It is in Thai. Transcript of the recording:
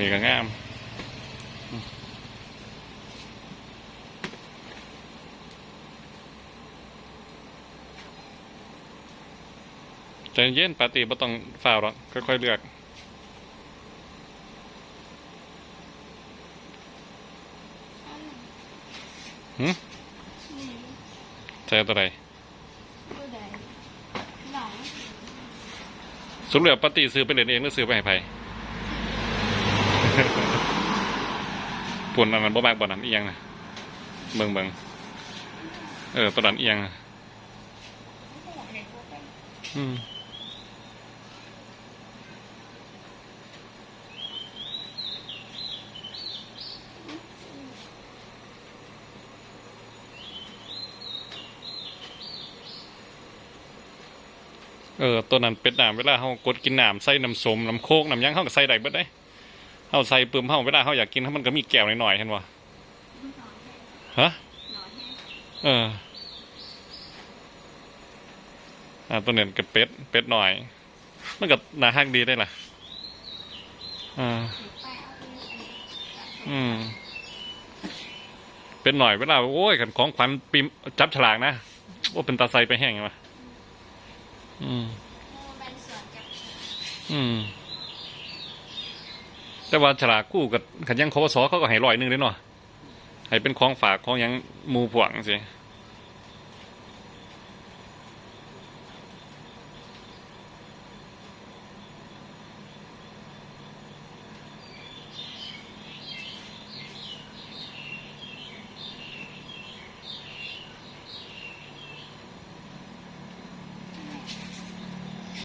นี่ก็งามใจเย็นปาร์ตี้บ่ต้องฝ่าวหรอกค่อยๆเลือกหึนี่ใช่ตัวใดตัวใดหลังสุดเหลือปาร์ตี้ซื้อไปเล่นเองหรือซื้อไปให้ไผ ปุ่นอันนั้นบ่มากบ่นั้นเอียงนะเบิ่งเบิ่งเออตัวนั้นเอียงนะอืมเออตัวนั้นเป็ดน้ำเวลาเฮากดกินน้ำใส่น้ำสมน้ำโคกน้ำยังเฮาก็ใส่ได้เบิดได้ เฮาใส่ปึ้มเฮาเวลาเฮาอยากกินถ้ามันก็มีแก้วหน่อยๆเห็นบ่ฮะเอออ่าตัวเน่นกับเป็ดเป็ดหน่อย มันก็หนาฮักดีได้ล่ะอ่าอืมเป็นหน่อยเวลาโอ้ยกันของขวัญปีมจับฉลากนะโอ้เป็นตาไซไปแห้งไงวะอืมอืม แต่ว่าฉลากกู้กับขันยังคอสเขาก็ให้ร้อยหนึ่งเลยเนาะให้เป็นของฝากของยังมูผวงสิ